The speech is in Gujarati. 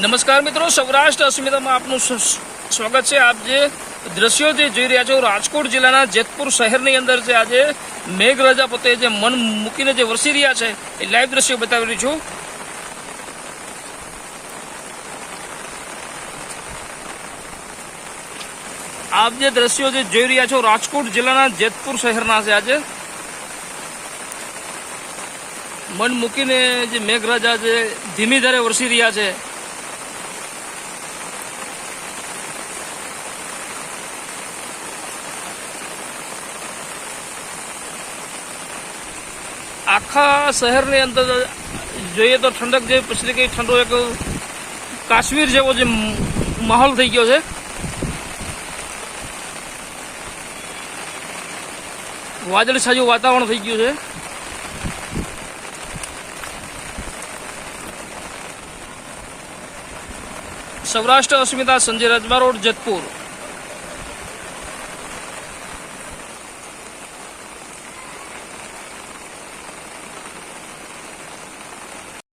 નમસ્કાર મિત્રો, સૌરાષ્ટ્ર અસ્મિતામાં આપનું સ્વાગત છે. આપ જે દ્રશ્યો જે જોઈ રહ્યા છો, રાજકોટ જિલ્લાના જેતપુર શહેરની અંદર જે આજે મેઘરાજા પોતે જે મન મૂકીને જે વરસી રહ્યા છે, એ લાઈવ દ્રશ્યો બતાવી છું. આપ જે દ્રશ્યો જે જોઈ રહ્યા છો, રાજકોટ જિલ્લાના જેતપુર શહેરના છે આજે. મન મૂકીને જે મેઘરાજા જે ધીમી ધારે વરસી રહ્યા છે આખા શહેરની અંદર જોઈએ તો ઠંડક જે પછી કંઈ ઠંડો એક કાશ્મીર જેવો જે માહોલ થઈ ગયો છે. વાદળી છાયું વાતાવરણ થઈ ગયું છે. સૌરાષ્ટ્ર, અસ્મિતા, સંજય રાજમા રોડ જેતપુર.